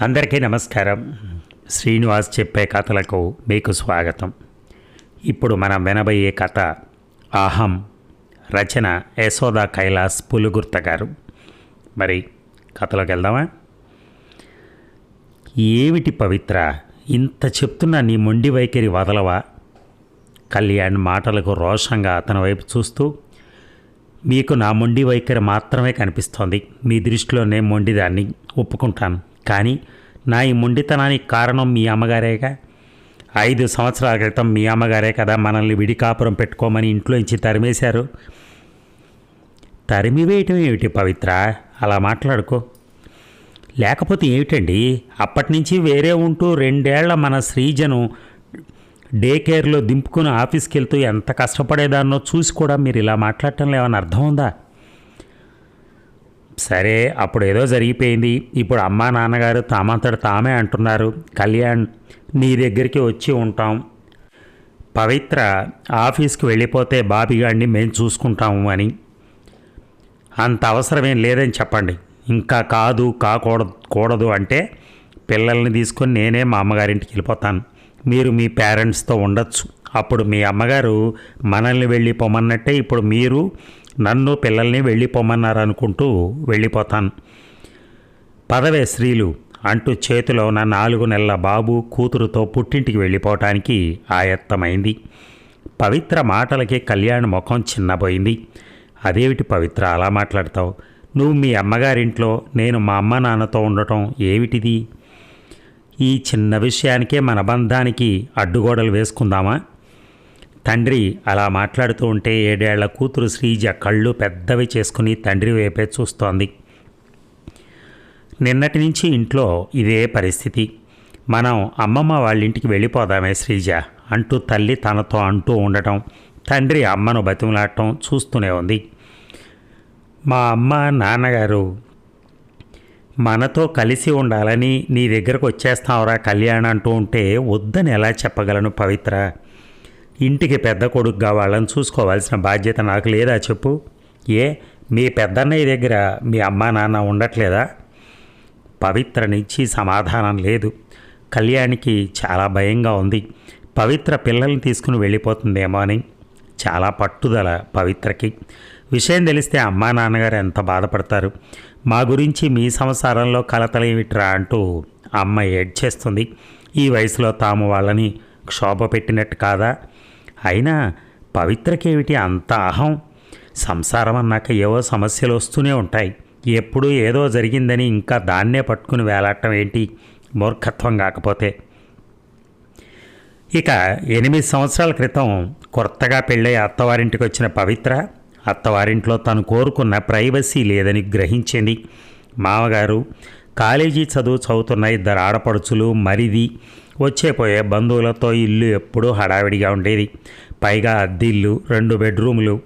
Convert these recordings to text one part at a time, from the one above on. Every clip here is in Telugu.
అందరికీ నమస్కారం. శ్రీనివాస్ చెప్పే కథలకు మీకు స్వాగతం. ఇప్పుడు మనం వినబోయే కథ అహం రచన యశోదా కైలాస్ పులుగుర్త గారు. మరి కథలోకి వెళ్దామా? ఏమిటి పవిత్ర ఇంత చెప్తున్నా నీ మొండి వైఖరి వదలవా? కళ్యాణ్ మాటలకు రోషంగా అతని వైపు చూస్తూ మీకు నా మొండి వైఖరి మాత్రమే కనిపిస్తోంది. మీ దృష్టిలోనే మొండిదాన్ని ఒప్పుకుంటాను. కానీ నా ఈ మొండితనానికి కారణం మీ అమ్మగారేగా? ఐదు సంవత్సరాల క్రితం మీ అమ్మగారే కదా మనల్ని విడి కాపురం పెట్టుకోమని ఇంట్లోంచి తరిమేశారు. తరిమి వేయటం ఏమిటి పవిత్ర? అలా మాట్లాడుకో. లేకపోతే ఏమిటండి? అప్పటి నుంచి వేరే ఉంటూ రెండేళ్ళ మన శ్రీజను డే కేర్లో దింపుకుని ఆఫీస్కి వెళ్తూ ఎంత కష్టపడేదాన్నో చూసి కూడా మీరు ఇలా మాట్లాడటం లేవని అర్థం ఉందా? సరే అప్పుడు ఏదో జరిగిపోయింది. ఇప్పుడు అమ్మా నాన్నగారు తామంతట తామే అంటున్నారు. కళ్యాణ్ నీ దగ్గరికి వచ్చి ఉంటాం. పవిత్ర ఆఫీస్కి వెళ్ళిపోతే బాబిగాడిని మేము చూసుకుంటాము అని. అంత అవసరమేం లేదని చెప్పండి. ఇంకా కాదు కాకూడదు కూడదు అంటే పిల్లల్ని తీసుకొని నేనే మా అమ్మగారింటికి వెళ్ళిపోతాను. మీరు మీ పేరెంట్స్తో ఉండొచ్చు. అప్పుడు మీ అమ్మగారు మనల్ని వెళ్ళిపోమన్నట్టే ఇప్పుడు మీరు నన్ను పిల్లల్ని వెళ్ళిపోమన్నారు అనుకుంటూ వెళ్ళిపోతాను. పదవే స్త్రీలు అంటూ చేతిలో ఉన్న నాలుగు నెలల బాబు కూతురుతో పుట్టింటికి వెళ్ళిపోవటానికి ఆయత్తమైంది. పవిత్ర మాటలకి కళ్యాణ్ ముఖం చిన్నపోయింది అదేమిటి పవిత్ర అలా మాట్లాడతావు? నువ్వు మీ అమ్మగారింట్లో నేను మా అమ్మ నాన్నతో ఉండటం ఏమిటిది? ఈ చిన్న విషయానికే మన బంధానికి అడ్డుగోడలు వేసుకుందామా? తండ్రి అలా మాట్లాడుతూ ఉంటే ఏడేళ్ళ కూతురు శ్రీజ కళ్ళు పెద్దవి చేసుకుని తండ్రి వైపే చూస్తోంది. నిన్నటి నుంచి ఇంట్లో ఇదే పరిస్థితి. మనం అమ్మమ్మ వాళ్ళ ఇంటికి వెళ్ళిపోదామే శ్రీజ అంటూ తల్లి తనతో అంటూ ఉండటం తండ్రి అమ్మను బతిమలాడటం చూస్తూనే ఉంది. మా అమ్మ నాన్నగారు మనతో కలిసి ఉండాలని నీ దగ్గరకు వచ్చేస్తావురా కళ్యాణ్ అంటూ ఉంటే వద్దని ఎలా చెప్పగలను పవిత్ర? ఇంటికి పెద్ద కొడుకుగా వాళ్ళని చూసుకోవాల్సిన బాధ్యత నాకు లేదా చెప్పు? ఏ? మీ పెద్దన్నయ్య దగ్గర మీ అమ్మా నాన్న ఉండట్లేదా? పవిత్ర నుంచి సమాధానం లేదు. కళ్యాణికి చాలా భయంగా ఉంది. పవిత్ర పిల్లల్ని తీసుకుని వెళ్ళిపోతుందేమో అని. చాలా పట్టుదల పవిత్రకి. విషయం తెలిస్తే అమ్మా నాన్నగారు ఎంత బాధపడతారు. మా గురించి మీ సంసారంలో కలతలేమిట్రా అంటూ అమ్మ ఏడ్చేస్తుంది. ఈ వయసులో తాము వాళ్ళని క్షోభ పెట్టినట్టు కాదా? అయినా పవిత్రకేమిటి అంత అహం? సంసారం అన్నాక ఏవో సమస్యలు వస్తూనే ఉంటాయి. ఎప్పుడూ ఏదో జరిగిందని ఇంకా దాన్నే పట్టుకుని వేలాడటం ఏంటి? మూర్ఖత్వం కాకపోతే. ఇక ఎనిమిది సంవత్సరాల క్రితం కొత్తగా పెళ్ళై అత్తవారింటికి వచ్చిన పవిత్ర అత్తవారింట్లో తను కోరుకున్న ప్రైవసీ లేదని గ్రహించింది. మామగారు కాలేజీ చదువు చదువుతున్న ఇద్దరు ఆడపడుచులు మరిది వచ్చేపోయే బంధువులతో ఇల్లు ఎప్పుడూ హడావిడిగా ఉండేది. పైగా అద్దిల్లు రెండు బెడ్రూములు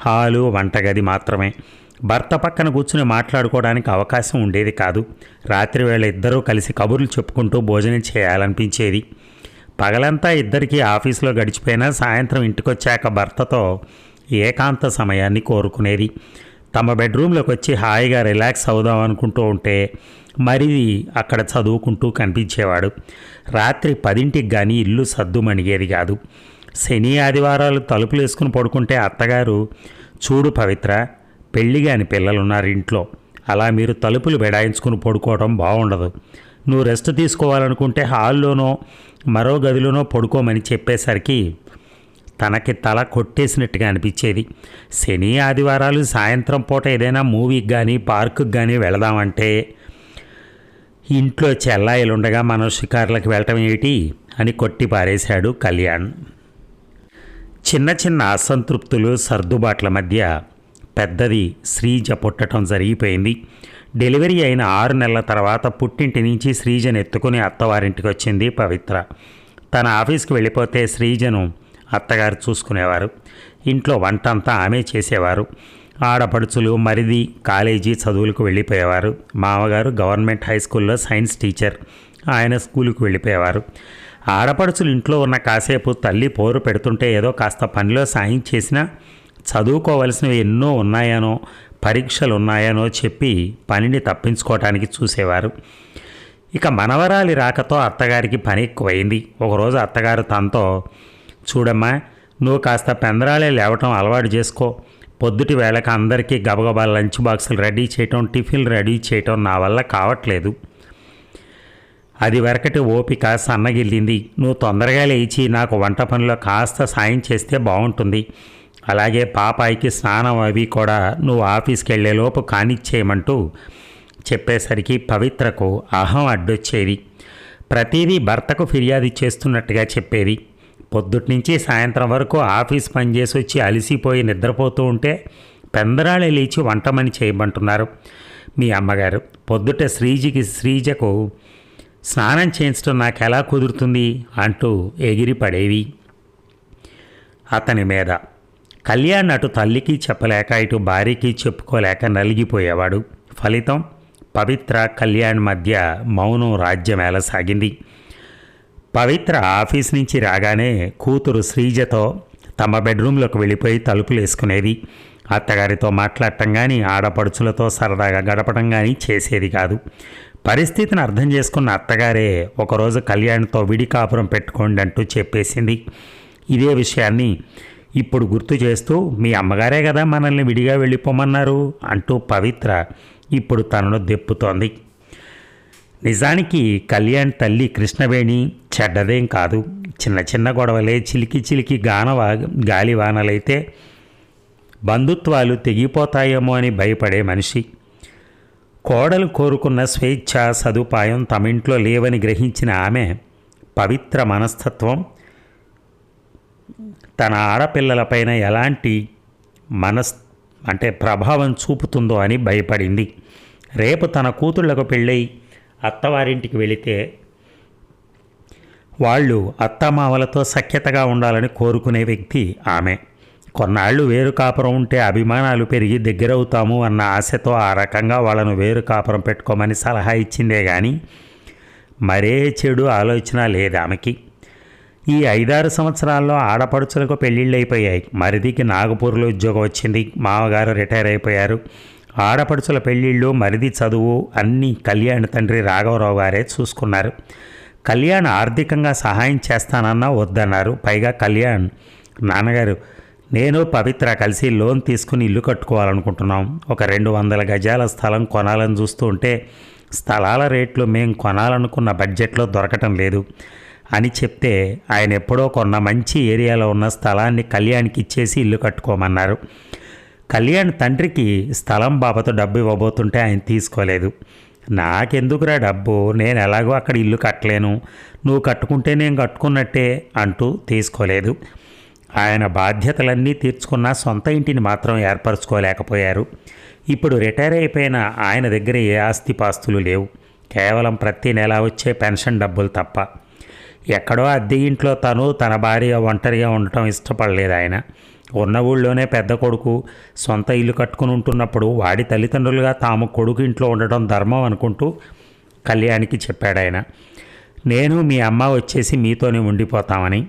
హాలు వంటగది మాత్రమే. భర్త పక్కన కూర్చుని మాట్లాడుకోవడానికి అవకాశం ఉండేది కాదు. రాత్రివేళ ఇద్దరూ కలిసి కబుర్లు చెప్పుకుంటూ భోజనం చేయాలనిపించేది. పగలంతా ఇద్దరికీ ఆఫీసులో గడిచిపోయినా సాయంత్రం ఇంటికొచ్చాక భర్తతో ఏకాంత సమయాన్ని కోరుకునేది. తమ బెడ్రూమ్లోకి వచ్చి హాయిగా రిలాక్స్ అవుదాం అనుకుంటూ ఉంటే మరి అక్కడ చదువుకుంటూ కనిపించేవాడు. రాత్రి పదింటికి కానీ ఇల్లు సద్దుమణిగేది కాదు. శని ఆదివారాలు తలుపులు వేసుకుని పడుకుంటే అత్తగారు చూడు పవిత్ర పెళ్ళి కాని పిల్లలున్నారు ఇంట్లో. అలా మీరు తలుపులు బెడాయించుకుని పడుకోవడం బాగుండదు నువ్వు రెస్ట్ తీసుకోవాలనుకుంటే హాల్లోనో మరో గదిలోనో పడుకోమని చెప్పేసరికి తనకి తల కొట్టేసినట్టుగా అనిపించేది. శని ఆదివారాలు సాయంత్రం పూట ఏదైనా మూవీకి కానీ పార్కుకి కానీ వెళదామంటే ఇంట్లో చెల్లాయిలుండగా మనం షికార్లకు వెళ్ళటం ఏమిటి అని కొట్టి పారేశాడు కళ్యాణ్. చిన్న చిన్న అసంతృప్తులు సర్దుబాట్ల మధ్య పెద్దది శ్రీజ పుట్టడం జరిగిపోయింది. డెలివరీ అయిన ఆరు నెలల తర్వాత పుట్టింటి నుంచి శ్రీజను ఎత్తుకుని అత్తవారింటికి వచ్చింది పవిత్ర. తన ఆఫీస్కి వెళ్ళిపోతే శ్రీజను అత్తగారు చూసుకునేవారు. ఇంట్లో వంట అంతా ఆమె చేసేవారు. ఆడపడుచులు మరిది కాలేజీ చదువులకు వెళ్ళిపోయేవారు. మామగారు గవర్నమెంట్ హై స్కూల్లో సైన్స్ టీచర్. ఆయన స్కూలుకు వెళ్ళిపోయేవారు. ఆడపడుచులు ఇంట్లో ఉన్న కాసేపు తల్లి పోరు పెడుతుంటే ఏదో కాస్త పనిలో సాయం చేసినా చదువుకోవలసినవి ఎన్నో ఉన్నాయనో పరీక్షలు ఉన్నాయనో చెప్పి పనిని తప్పించుకోవటానికి చూసేవారు. ఇక మనవరాలి రాకతో అత్తగారికి పని ఎక్కువైంది. ఒకరోజు అత్తగారు తనతో చూడమ్మా నువ్వు కాస్త పెందరాలే లేవటం అలవాటు చేసుకో. పొద్దుటి వేళకి అందరికీ గబగబా లంచ్ బాక్సులు రెడీ చేయటం టిఫిన్లు రెడీ చేయటం నా వల్ల కావట్లేదు. అది వరకటి ఓపిక సన్నగిల్లింది. నువ్వు తొందరగా లేచి నాకు వంట పనిలో కాస్త సాయం చేస్తే బాగుంటుంది. అలాగే పాపాయికి స్నానం అవి కూడా నువ్వు ఆఫీస్కి వెళ్ళేలోపు కానిచ్చేయమంటూ చెప్పేసరికి పవిత్రకు అహం అడ్డొచ్చేది. ప్రతిదీ భర్తకు ఫిర్యాదు చేస్తున్నట్టుగా చెప్పేది. పొద్దుట్నుంచి సాయంత్రం వరకు ఆఫీస్ పనిచేసి వచ్చి అలసిపోయి నిద్రపోతూ ఉంటే పెందరాళి లేచి వంటమని చేయమంటున్నారు మీ అమ్మగారు. పొద్దుట శ్రీజికి శ్రీజకు స్నానం చేయించడం నాకు ఎలా కుదురుతుంది? అంటూ ఎగిరి పడేవి అతని మీద కళ్యాణ్ అటు తల్లికి చెప్పలేక ఇటు భార్యకి చెప్పుకోలేక నలిగిపోయేవాడు. ఫలితం పవిత్ర కళ్యాణ్ మధ్య మౌనం రాజ్యమేళ సాగింది. పవిత్ర ఆఫీస్ నుంచి రాగానే కూతురు శ్రీజతో తమ బెడ్రూమ్లోకి వెళ్ళిపోయి తలుపులు వేసుకునేది. అత్తగారితో మాట్లాడటం కానీ ఆడపడుచులతో సరదాగా గడపడం కానీ చేసేది కాదు. పరిస్థితిని అర్థం చేసుకున్న అత్తగారే ఒకరోజు కళ్యాణ్తో విడి కాపురం పెట్టుకోండి అంటూ చెప్పేసింది. ఇదే విషయాన్ని ఇప్పుడు గుర్తు చేస్తూ మీ అమ్మగారే కదా మనల్ని విడిగా వెళ్ళిపోమన్నారు అంటూ పవిత్ర ఇప్పుడు తనను దెప్పుతోంది నిజానికి కళ్యాణ్ తల్లి కృష్ణవేణి చెడ్డదేం కాదు. చిన్న చిన్న గొడవలే చిలికి చిలికి గానవా గాలివానలైతే బంధుత్వాలు తెగిపోతాయేమో అని భయపడే మనిషి. కోడలు కోరుకున్న స్వేచ్ఛ సదుపాయం తమింట్లో లేవని గ్రహించిన ఆమె పవిత్ర మనస్తత్వం. తన ఆడపిల్లలపైన ఎలాంటి మనస్ అంటే ప్రభావం చూపుతుందో అని భయపడింది. రేపు తన కూతుళ్ళకు పెళ్ళై అత్తవారింటికి వెళితే వాళ్ళు అత్తమామలతో సఖ్యతగా ఉండాలని కోరుకునే వ్యక్తి ఆమె. కొన్నాళ్ళు వేరు కాపురం ఉంటే అభిమానాలు పెరిగి దగ్గరవుతాము అన్న ఆశతో ఆ రకంగా వాళ్ళను వేరు కాపురం పెట్టుకోమని సలహా ఇచ్చిందే కానీ మరే చెడు ఆలోచన లేదు ఆమెకి. ఈ ఐదారు సంవత్సరాల్లో ఆడపడుచులకు పెళ్ళిళ్ళు అయిపోయాయి మరిదికి నాగపూర్లో ఉద్యోగం వచ్చింది. మామగారు రిటైర్ అయిపోయారు. ఆడపడుచుల పెళ్ళిళ్ళు మరిది చదువు అన్నీ కళ్యాణ్ తండ్రి రాఘవరావు గారే చూసుకున్నారు. కళ్యాణ్ ఆర్థికంగా సహాయం చేస్తానన్నా వద్దన్నారు. పైగా కళ్యాణ్ నాన్నగారు నేను పవిత్ర కలిసి లోన్ తీసుకుని ఇల్లు కట్టుకోవాలనుకుంటున్నాం. ఒక రెండు వందల గజాల స్థలం కొనాలని చూస్తూ ఉంటే స్థలాల రేట్లు మేం కొనాలనుకున్న బడ్జెట్లో దొరకటం లేదు. అని చెప్తే ఆయన ఎప్పుడో కొన్న మంచి ఏరియాలో ఉన్న స్థలాన్ని కళ్యాణ్కి ఇచ్చేసి ఇల్లు కట్టుకోమన్నారు. కళ్యాణ్ తండ్రికి స్థలం బాబతో డబ్బు ఇవ్వబోతుంటే ఆయన తీసుకోలేదు. నాకెందుకురా డబ్బు? నేను ఎలాగో అక్కడ ఇల్లు కట్టలేను. నువ్వు కట్టుకుంటే నేను కట్టుకున్నట్టే అంటూ తీసుకోలేదు. ఆయన బాధ్యతలన్నీ తీర్చుకున్న సొంత ఇంటిని మాత్రం ఏర్పరచుకోలేకపోయారు. ఇప్పుడు రిటైర్ అయిపోయిన ఆయన దగ్గర ఏ ఆస్తిపాస్తులు లేవు. కేవలం ప్రతి నెల వచ్చే పెన్షన్ డబ్బులు తప్ప. ఎక్కడో అద్దె ఇంట్లో తను తన భార్య ఒంటరిగా ఉండటం ఇష్టపడలేదు ఆయన. ఉన్న ఊళ్ళోనే పెద్ద కొడుకు సొంత ఇల్లు కట్టుకుని ఉంటున్నప్పుడు వాడి తల్లిదండ్రులుగా తాము కొడుకు ఇంట్లో ఉండడం ధర్మం అనుకుంటూ కళ్యాణికి చెప్పాడు ఆయన. నేను మీ అమ్మ వచ్చేసి మీతోనే ఉండిపోతామని.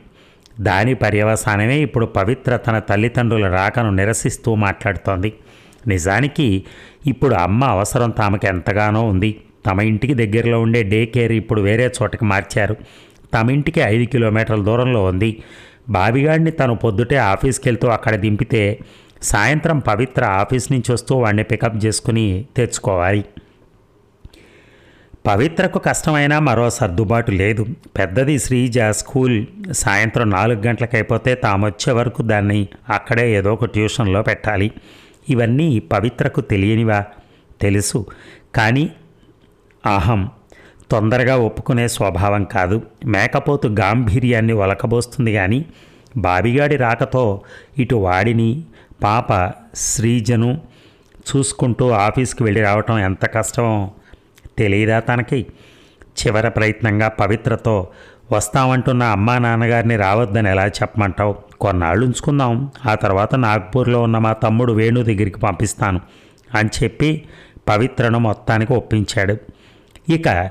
దాని పర్యవసానమే ఇప్పుడు పవిత్ర తన తల్లిదండ్రుల రాకను నిరసిస్తూ మాట్లాడుతోంది. నిజానికి ఇప్పుడు అమ్మ అవసరం తమకు ఎంతగానో ఉంది. తమ ఇంటికి దగ్గరలో ఉండే డే కేర్ ఇప్పుడు వేరే చోటకి మార్చారు. తమ ఇంటికి ఐదు కిలోమీటర్ల దూరంలో ఉంది. బావిగాడిని తను పొద్దుటే ఆఫీస్కి వెళ్తూ అక్కడ దింపితే సాయంత్రం పవిత్ర ఆఫీస్ నుంచి వస్తూ వాడిని పికప్ చేసుకుని తెచ్చుకోవాలి. పవిత్రకు కష్టమైనా మరో సర్దుబాటు లేదు. పెద్దది శ్రీజ స్కూల్ సాయంత్రం నాలుగు గంటలకైపోతే తాము వచ్చే వరకు దాన్ని అక్కడే ఏదో ఒక ట్యూషన్లో పెట్టాలి. ఇవన్నీ పవిత్రకు తెలియనివా? తెలుసు. కానీ అహం. తొందరగా ఒప్పుకునే స్వభావం కాదు. మేకపోతు గాంభీర్యాన్ని ఒలకబోస్తుంది కానీ బాబిగాడి రాకతో ఇటు వాడిని పాప శ్రీజను చూసుకుంటూ ఆఫీస్కి వెళ్ళి రావటం ఎంత కష్టమో తెలియదా తనకి? చివరి ప్రయత్నంగా పవిత్రతో వస్తామంటున్న అమ్మా నాన్నగారిని రావద్దని ఎలా చెప్పమంటావు? కొన్నాళ్ళు ఉంచుకుందాం ఆ తర్వాత నాగ్పూర్లో ఉన్న మా తమ్ముడు వేణు దగ్గరికి పంపిస్తాను అని చెప్పి పవిత్రను మొత్తానికి ఒప్పించాడు. ఇక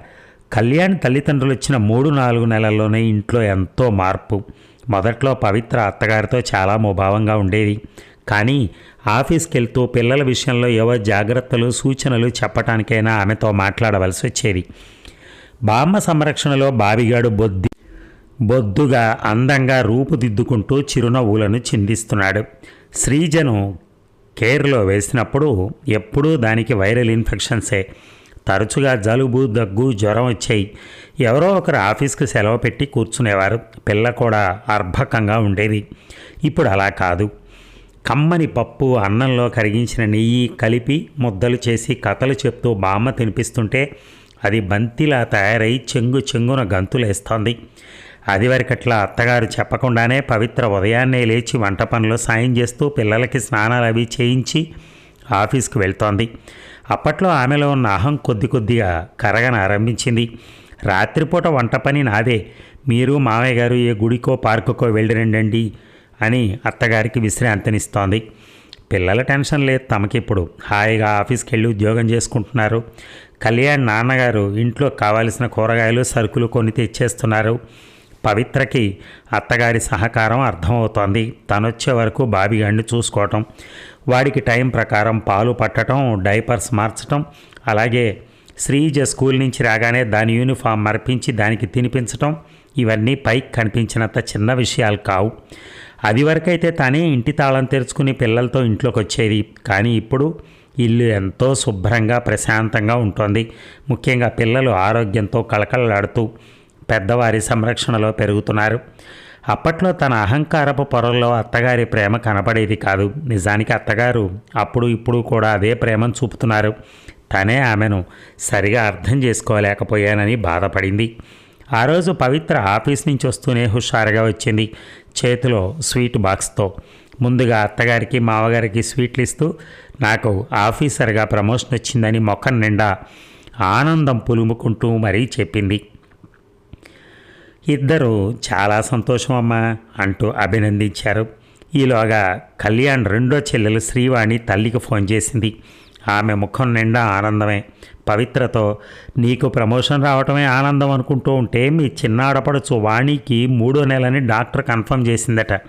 కళ్యాణ్ తల్లిదండ్రులు ఇచ్చిన మూడు నాలుగు నెలల్లోనే ఇంట్లో ఎంతో మార్పు. మొదట్లో పవిత్ర అత్తగారితో చాలా ముభావంగా ఉండేది. కానీ ఆఫీస్కి వెళ్తూ పిల్లల విషయంలో ఏవో జాగ్రత్తలు సూచనలు చెప్పటానికైనా ఆమెతో మాట్లాడవలసి వచ్చేది. బామ్మ సంరక్షణలో బావిగాడు బొద్ది బొద్దుగా అందంగా రూపుదిద్దుకుంటూ చిరునవ్వులను చిందిస్తున్నాడు. శ్రీజను కేర్లో వేసినప్పుడు ఎప్పుడూ దానికి వైరల్ ఇన్ఫెక్షన్సే. తరచుగా జలుబు దగ్గు జ్వరం వచ్చాయి. ఎవరో ఒకరు ఆఫీస్కి సెలవు పెట్టి కూర్చునేవారు. పిల్ల కూడా అర్భకంగా ఉండేది. ఇప్పుడు అలా కాదు. కమ్మని పప్పు అన్నంలో కరిగించిన నెయ్యి కలిపి ముద్దలు చేసి కథలు చెప్తూ బామ్మ తినిపిస్తుంటే అది బంతిలా తయారై చెంగు చెంగున గంతులేస్తోంది. అదివరకట్లా అత్తగారు చెప్పకుండానే పవిత్ర ఉదయాన్నే లేచి వంట పనులు సాయం చేస్తూ పిల్లలకి స్నానాలు అవి చేయించి ఆఫీస్కి వెళ్తోంది. అప్పట్లో ఆమెలో ఉన్న అహం కొద్ది కొద్దిగా కరగన ఆరంభించింది. రాత్రిపూట వంట పని నాదే. మీరు మామయ్య గారు ఏ గుడికో పార్కుకో వెళ్ళిరండండి అని అత్తగారికి విశ్రాంతినిస్తోంది. పిల్లల టెన్షన్ లేదు తమకిప్పుడు. హాయిగా ఆఫీస్కి వెళ్ళి ఉద్యోగం చేసుకుంటున్నారు. కళ్యాణ్ నాన్నగారు ఇంట్లో కావాల్సిన కూరగాయలు సరుకులు కొని తెచ్చేస్తున్నారు. పవిత్రకి అత్తగారి సహకారం అర్థమవుతోంది. తనొచ్చే వరకు బాబిగాడిని చూసుకోవటం. వాడికి టైం ప్రకారం పాలు పట్టడం డైపర్స్ మార్చటం అలాగే శ్రీజ స్కూల్ నుంచి రాగానే దాని యూనిఫామ్ మర్పించి దానికి తినిపించటం ఇవన్నీ పైకి కనిపించినంత చిన్న విషయాలు కావు. అది వరకైతే తనే ఇంటి తాళం తెరుచుకుని పిల్లలతో ఇంట్లోకి వచ్చేది కానీ ఇప్పుడు ఇల్లు ఎంతో శుభ్రంగా ప్రశాంతంగా ఉంటుంది. ముఖ్యంగా పిల్లలు ఆరోగ్యంతో కళకళలాడుతూ పెద్దవారి సంరక్షణలో పెరుగుతున్నారు. అప్పట్లో తన అహంకారపు పొరల్లో అత్తగారి ప్రేమ కనపడేది కాదు. నిజానికి అత్తగారు అప్పుడు ఇప్పుడు కూడా అదే ప్రేమను చూపుతున్నారు. తనే ఆమెను సరిగా అర్థం చేసుకోలేకపోయానని బాధపడింది. ఆ రోజు పవిత్ర ఆఫీస్ నుంచి వస్తూనే హుషారుగా వచ్చింది చేతిలో స్వీట్ బాక్స్తో. ముందుగా అత్తగారికి మావగారికి స్వీట్లు ఇస్తూ నాకు ఆఫీసర్గా ప్రమోషన్ వచ్చిందని మొఖం నిండా ఆనందం పులుముకుంటూ మరీ చెప్పింది. ఇద్దరు చాలా సంతోషం అమ్మా అంటూ అభినందించారు. ఈలోగా కళ్యాణ్ రెండో చెల్లెలు శ్రీవాణి తల్లికి ఫోన్ చేసింది. ఆమె ముఖం నిండా ఆనందమే. పవిత్రతో నీకు ప్రమోషన్ రావటమే ఆనందం అనుకుంటూ ఉంటే మీ చిన్న ఆడపడుచు వాణికి మూడో నెలని డాక్టర్ కన్ఫర్మ్ చేసిందట.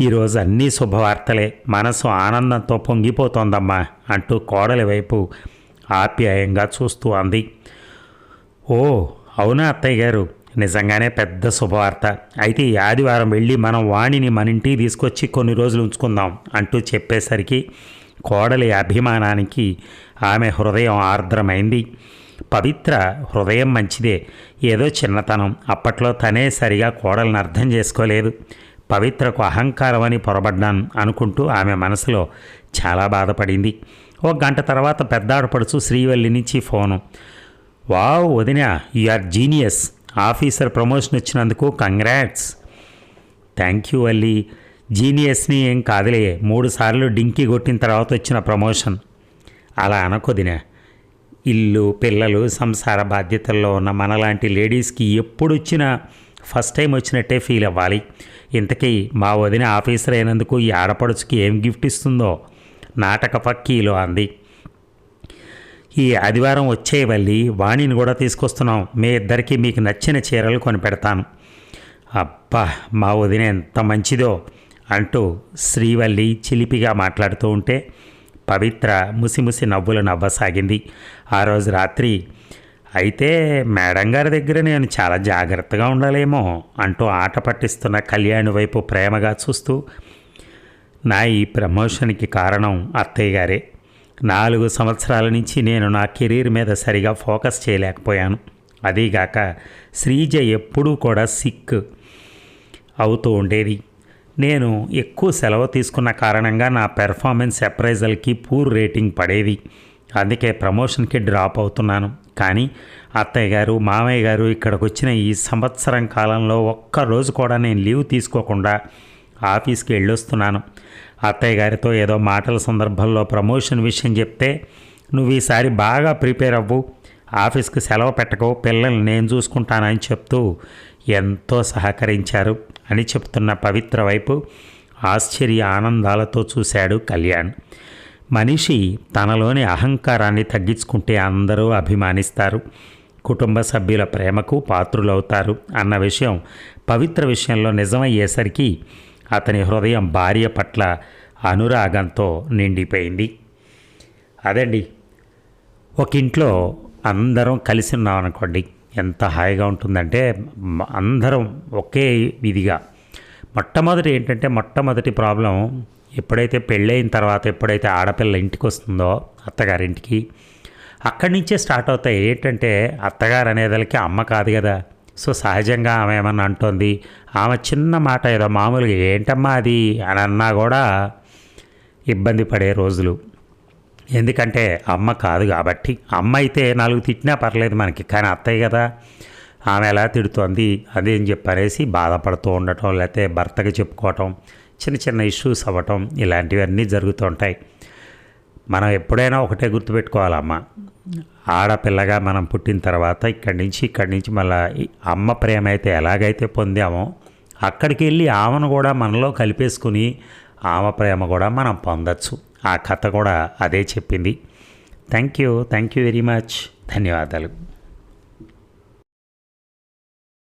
ఈరోజు అన్నీ శుభవార్తలే. మనసు ఆనందంతో పొంగిపోతోందమ్మా అంటూ కోడలి వైపు ఆప్యాయంగా చూస్తూ అంది. ఓ అవునా అత్తయ్య గారు? నిజంగానే పెద్ద శుభవార్త. అయితే ఈ ఆదివారం వెళ్ళి మనం వాణిని మన ఇంటికి తీసుకొచ్చి కొన్ని రోజులు ఉంచుకుందాం అంటూ చెప్పేసరికి కోడలి అభిమానానికి ఆమె హృదయం ఆర్ద్రమైంది. పవిత్ర హృదయం మంచిదే. ఏదో చిన్నతనం. అప్పట్లో తనే సరిగా కోడలను అర్థం చేసుకోలేదు. పవిత్రకు అహంకారం అని పొరబడ్డాను అనుకుంటూ ఆమె మనసులో చాలా బాధపడింది. ఒక గంట తర్వాత పెద్దాడపడుచు శ్రీవల్లి నుంచి ఫోను. వావ్ వదిన you are genius. Officer promotion వచ్చినందుకు కంగ్రాట్స్. Thank you Alli. జీనియస్ని ఏం కాదులే. మూడు సార్లు డింకి కొట్టిన తర్వాత వచ్చిన ప్రమోషన్. అలా అనకొదిన. ఇల్లు పిల్లలు సంసార బాధ్యతల్లో ఉన్న మనలాంటి లేడీస్కి ఎప్పుడు వచ్చినా ఫస్ట్ టైం వచ్చినట్టే ఫీల్ అవ్వాలి. ఇంతకీ మా వదిన ఆఫీసర్ అయినందుకు ఈ ఆడపడుచుకి ఏం గిఫ్ట్ ఇస్తుందో? నాటక పక్కీలో అంది. ఈ ఆదివారం వచ్చే వెళ్ళి వాణిని కూడా తీసుకొస్తున్నాం. మీ ఇద్దరికి మీకు నచ్చిన చీరలు కొనిపెడతాను. అబ్బా మా వదిన ఎంత మంచిదో అంటూ శ్రీవల్లి చిలిపిగా మాట్లాడుతూ ఉంటే పవిత్ర ముసిముసి నవ్వులు నవ్వసాగింది. ఆ రోజు రాత్రి అయితే మేడం గారి దగ్గర నేను చాలా జాగ్రత్తగా ఉండాలేమో అంటూ ఆట పట్టిస్తున్న కళ్యాణి వైపు ప్రేమగా చూస్తూ నా ఈ ప్రమోషన్కి కారణం అత్తయ్య గారే. నాలుగు సంవత్సరాల నుంచి నేను నా కెరీర్ మీద సరిగా ఫోకస్ చేయలేకపోయాను. అదీగాక శ్రీజ ఎప్పుడూ కూడా సిక్ అవుతూ ఉండేది. నేను ఎక్కువ సెలవు తీసుకున్న కారణంగా నా పెర్ఫార్మెన్స్ అప్రైజల్కి పూర్ రేటింగ్ పడేది. అందుకే ప్రమోషన్కి డ్రాప్ అవుతున్నాను. కానీ అత్తయ్య గారు మామయ్య గారు ఇక్కడికి వచ్చిన ఈ సంవత్సరం కాలంలో ఒక్క రోజు కూడా నేను లీవ్ తీసుకోకుండా ఆఫీస్కి వెళ్ళొస్తున్నాను. అత్తయ్య గారితో ఏదో మాటల సందర్భంలో ప్రమోషన్ విషయం చెప్తే నువ్వు ఈసారి బాగా ప్రిపేర్ అవ్వు. ఆఫీస్కి సెలవు పెట్టకు. పిల్లల్ని నేను చూసుకుంటానని చెప్తూ ఎంతో సహకరించారు అని చెప్తున్న పవిత్ర వైపు ఆశ్చర్య ఆనందాలతో చూశాడు కళ్యాణ్. మనిషి తనలోని అహంకారాన్ని తగ్గించుకుంటే అందరూ అభిమానిస్తారు. కుటుంబ సభ్యుల ప్రేమకు పాత్రులవుతారు అన్న విషయం పవిత్ర విషయంలో నిజమయ్యేసరికి అతని హృదయం భార్య పట్ల అనురాగంతో నిండిపోయింది. అదండి ఒక ఇంట్లో అందరం కలిసి ఉన్నాం అనుకోండి ఎంత హాయిగా ఉంటుందంటే అందరం ఒకే విధిగా మొట్టమొదటి ఏంటంటే మొట్టమొదటి ప్రాబ్లం ఎప్పుడైతే పెళ్ళైన తర్వాత ఎప్పుడైతే ఆడపిల్ల ఇంటికి వస్తుందో అత్తగారింటికి అక్కడి నుంచే స్టార్ట్ అవుతాయి. ఏంటంటే అత్తగారు అనేదానికి అమ్మ కాదు కదా. సో సహజంగా ఆమె ఏమన్నా అంటోంది? ఆమె చిన్న మాట ఏదో మామూలుగా ఏంటమ్మా అది? అని అన్నా కూడా ఇబ్బంది పడే రోజులు. ఎందుకంటే అమ్మ కాదు కాబట్టి. అమ్మ అయితే నాలుగు తిట్టినా పర్లేదు మనకి కానీ అత్తయ్య కదా. ఆమె ఎలా తిడుతోంది? అదేం చెప్పనేసి బాధపడుతూ ఉండటం లేకపోతే భర్తకి చెప్పుకోవటం చిన్న చిన్న ఇష్యూస్ అవ్వటం ఇలాంటివన్నీ జరుగుతుంటాయి మనం ఎప్పుడైనా ఒకటే గుర్తుపెట్టుకోవాలమ్మ. ఆడపిల్లగా మనం పుట్టిన తర్వాత ఇక్కడి నుంచి ఇక్కడి నుంచి మళ్ళీ అమ్మ ప్రేమ అయితే ఎలాగైతే పొందామో అక్కడికి వెళ్ళి ఆమెను కూడా మనలో కలిపేసుకుని ఆమె ప్రేమ కూడా మనం పొందచ్చు. ఆ కథ కూడా అదే చెప్పింది. Thank you. Thank you very much. ధన్యవాదాలు.